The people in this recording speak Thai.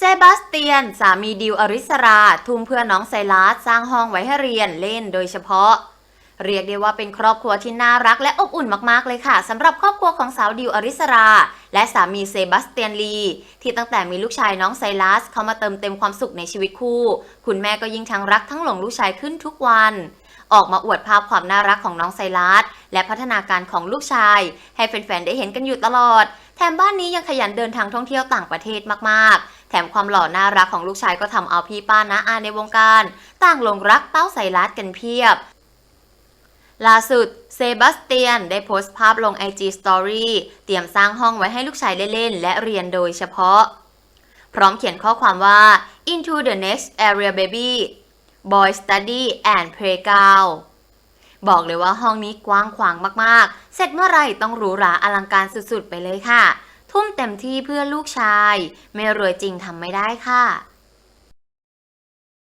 เซบาสเตียน สามีดิวอริสรา ทุ่มเพื่อน้องไซรัสสร้างห้องไว้ให้เรียนเล่นโดยเฉพาะ เรียกได้ว่าเป็นครอบครัวที่น่ารักและอบอุ่นมากๆเลยค่ะสำหรับครอบครัวของสาวดิวอริสรา และสามีเซบาสเตียนลี ที่ตั้งแต่มีลูกชายน้องไซรัสเข้ามาเติมเต็มความสุขในชีวิตคู่ คุณแม่ก็ยิ่งทั้งรักทั้งหลงลูกชายขึ้นทุกวันออกมาอวดภาพความน่ารักของน้องไซรัสและพัฒนาการของลูกชาย ให้แฟนๆ ได้เห็นกันอยู่ตลอด แถมบ้านนี้ยังขยันเดินทางท่องเที่ยวต่างประเทศมากๆ แถมความหล่อน่ารักของลูกชายก็ทำเอาพี่ป้านะอาในวงการ ต่างหลงรักเต้าไซรัสกันเพียบล่าสุด เซบาสเตียนได้โพสต์ภาพลง IG Story เตรียมสร้างห้องไว้ให้ลูกชายเล่นๆ และเรียนโดยเฉพาะ พร้อมเขียนข้อความว่า into the next area baby boy study and playground บอกเลยว่าห้องนี้กว้างขวางมากๆ เสร็จเมื่อไรต้องหรูหราอลังการสุดๆ ไปเลยค่ะ ทุ่มเต็มที่เพื่อลูกชาย ไม่รวยจริงทำไม่ได้ค่ะ